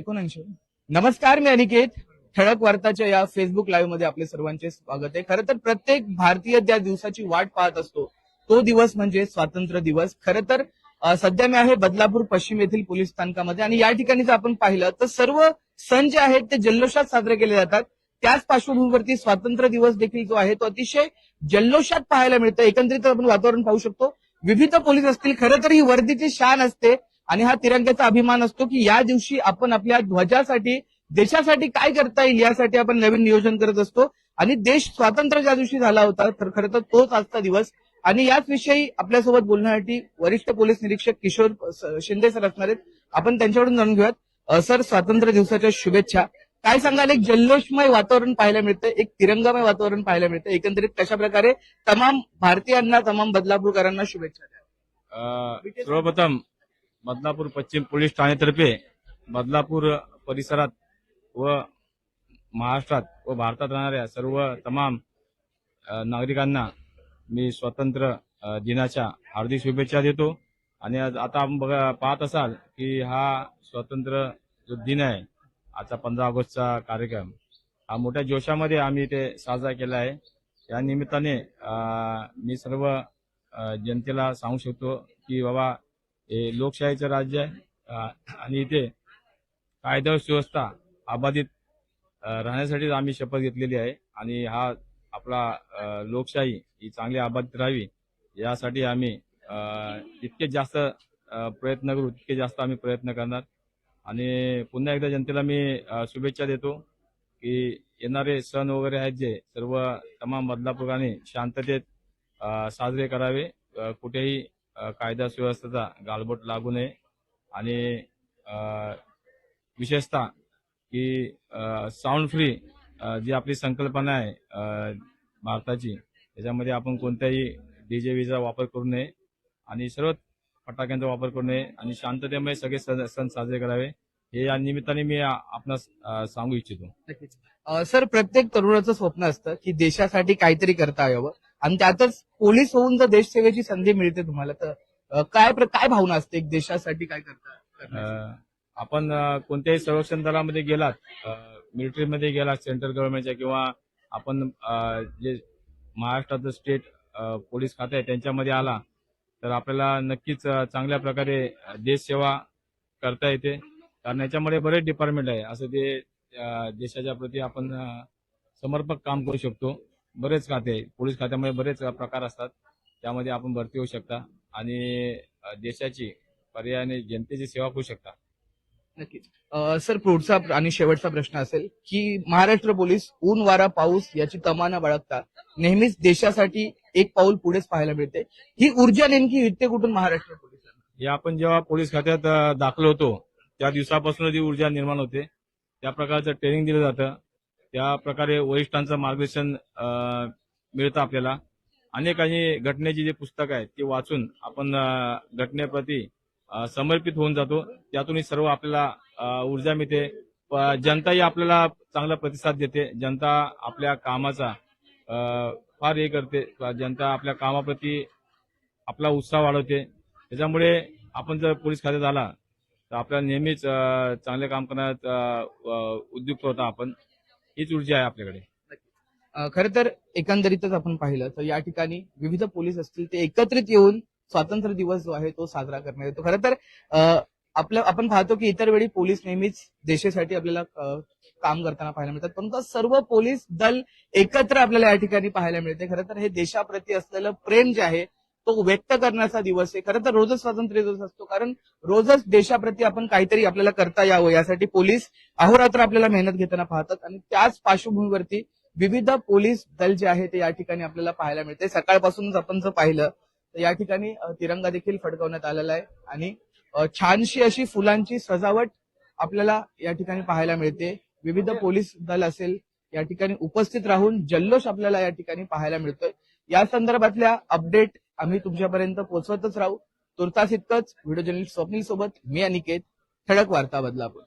एकोणऐंशी. नमस्कार मी अनिकेत. ठळक वार्ताच्या या फेसबुक लाईव्हमध्ये आपले सर्वांचे स्वागत आहे. खरं तर प्रत्येक भारतीय त्या दिवसाची वाट पाहत असतो तो दिवस म्हणजे स्वातंत्र्य दिवस. खरं तर सध्या मी आहे बदलापूर पश्चिम येथील पोलीस स्थानकामध्ये आणि या ठिकाणी जर आपण पाहिलं तर सर्व सण जे आहेत ते जल्लोषात साजरे केले जातात. त्याच पार्श्वभूमीवरती स्वातंत्र्य दिवस देखील जो आहे तो अतिशय जल्लोषात पाहायला मिळतं एकंदरीत आपण वातावरण पाहू शकतो. विविध पोलीस असतील खरं तर ही वर्दीची शान असते. आणि हा तिरंग्याचा अभिमान असतो की या दिवशी आपण आपल्या ध्वजासाठी देशासाठी काय करता येईल यासाठी आपण नवीन नियोजन करत असतो. आणि देश स्वातंत्र्य ज्या दिवशी झाला होता तर खरं तर तोच आजचा दिवस. आणि याच विषयी आपल्यासोबत बोलण्यासाठी वरिष्ठ पोलीस निरीक्षक किशोर शिंदे सर असणार आहेत. आपण त्यांच्याकडून जाणून घेऊयात. सर स्वातंत्र्य दिवसाच्या शुभेच्छा. काय सांगाल? एक जल्लोषमय वातावरण पाहायला मिळतं एक तिरंगामय वातावरण पाहायला मिळतं एकंदरीत कशा प्रकारे तमाम भारतीयांना तमाम बदलापूरकरांना शुभेच्छा द्या. सर्वप्रथम बदलापूर पश्चिम पोलीस ठाण्यातर्फे बदलापूर परिसरात व महाराष्ट्रात व भारतात राहणाऱ्या सर्व तमाम नागरिकांना मी स्वतंत्र दिनाच्या हार्दिक शुभेच्छा देतो. आणि आज आता आपण बघा पाहत असाल की हा स्वतंत्र जो दिन आहे आजचा पंधरा ऑगस्टचा कार्यक्रम हा मोठ्या जोशामध्ये आम्ही ते साजरा केला आहे. या निमित्ताने मी सर्व जनतेला सांगू शकतो की बाबा हे लोकशाहीचं राज्य आहे. आणि इथे कायदा सुव्यवस्था अबाधित राहण्यासाठीच आम्ही शपथ घेतलेली आहे. आणि हा आपला लोकशाही ही चांगली अबाधित राहावी यासाठी आम्ही इतके जितके जास्त प्रयत्न करू तितके जास्त आम्ही प्रयत्न करणार. आणि पुन्हा एकदा जनतेला मी शुभेच्छा देतो की येणारे सण वगैरे आहेत जे सर्व तमाम बदलापूरने शांततेत साजरे करावे. कुठेही कायदा सुव्यवस्थेचा गालबोट लागू नये आणि विशेषतः की साऊंड फ्री जी आपली संकल्पना आहे भारताची त्याच्यामध्ये आपण कोणत्याही डीजे विजा वापर करू नये आणि सर्व फटाक्यांचा वापर करू नये आणि शांततेमुळे सगळे सण सण साजरे करावे. हे या निमित्ताने मी आपणास सांगू इच्छितो. सर प्रत्येक तरुणाचं स्वप्न असतं की देशासाठी काहीतरी करता यावं. आणि त्यातच पोलीस होऊन जर देशसेवेची संधी मिळते तुम्हाला तर काय काय भावना असते एक देशासाठी काय करता आपण कोणत्याही संरक्षण दलामध्ये गेलात मिलिटरीमध्ये गेलात सेंट्रल गव्हर्नमेंटच्या किंवा आपण जे महाराष्ट्राचं स्टेट पोलीस खाते आहे त्यांच्यामध्ये आला तर आपल्याला नक्कीच चांगल्या प्रकारे देशसेवा करता येते. कारण याच्यामध्ये बरेच डिपार्टमेंट आहे असं ते देशाच्या प्रती आपण समर्पक काम करू शकतो. बरेच खाते पोलीस खात्यामध्ये बरेच प्रकार असतात. त्यामध्ये आपण भरती होऊ शकता आणि देशाची पर्यायाने जनतेची सेवा करू शकता. नक्कीच. सर पुढचा आणि शेवटचा प्रश्न असेल की महाराष्ट्र पोलीस ऊन वारा पाऊस याची तमाना बाळगता नेहमीच देशासाठी एक पाऊल पुढेच पाहायला मिळते. ही ऊर्जा नेमकी युद्ध कुठून महाराष्ट्र पोलिसांना हे आपण जेव्हा पोलीस खात्यात दाखल होतो त्या दिवसापासून ती ऊर्जा निर्माण होते. त्या प्रकारचं ट्रेनिंग दिलं जातं. त्या प्रकारे वरिष्ठांचं मार्गदर्शन मिळतं आपल्याला. अनेकांनी घटनेची जी पुस्तकं आहे ती वाचून आपण घटनेप्रती समर्पित होऊन जातो. त्यातूनही सर्व आपल्याला ऊर्जा मिळते. जनताही आपल्याला चांगला प्रतिसाद देते. जनता आपल्या कामाचा फार हे करते. जनता आपल्या कामाप्रती आपला उत्साह वाढवते. त्याच्यामुळे आपण जर पोलीस खात्यात आला तर आपल्याला नेहमीच चांगले काम करण्यात उद्युक्त होता आपण. हीच ऊर्जा आहे आपल्याकडे. खर तर एकंदरीतच आपण पाहिलं तर या ठिकाणी विविध पोलीस असतील ते एकत्रित येऊन स्वातंत्र्य दिवस जो आहे तो साजरा करण्यात येतो खरं तर आपलं आपण पाहतो की इतर वेळी पोलीस नेहमीच देशासाठी आपल्याला काम करताना पाहायला मिळतात. परंतु सर्व पोलीस दल एकत्र आपल्याला या ठिकाणी पाहायला मिळते. खरं तर हे देशाप्रती असलेलं प्रेम जे आहे तो व्यक्त करण्याचा दिवस आहे. खरं तर रोजच स्वातंत्र्य दिवस असतो. कारण रोजच देशाप्रती आपण काहीतरी आपल्याला करता यावं. यासाठी पोलीस अहोरात्र आपल्याला मेहनत घेताना पाहतात. आणि त्याच पार्श्वभूमीवरती विविध पोलीस दल जे आहे ते या ठिकाणी आपल्याला पाहायला मिळते. सकाळपासूनच आपण जर पाहिलं तर या ठिकाणी तिरंगा देखील फडकवण्यात आलेला आहे. आणि छानशी अशी फुलांची सजावट आपल्याला या ठिकाणी पाहायला मिळते. विविध पोलीस दल असेल या ठिकाणी उपस्थित राहून जल्लोष आपल्याला या ठिकाणी पाहायला मिळतोय. या संदर्भातल्या अपडेट आम्ही तुमच्यापर्यंत पोहोचवतच राहू. तुर्तास इतकंच. व्हिडिओ जर्नलिस्ट स्वप्नील सोबत मी अनिकेत. ठळक वार्ता बदलापूर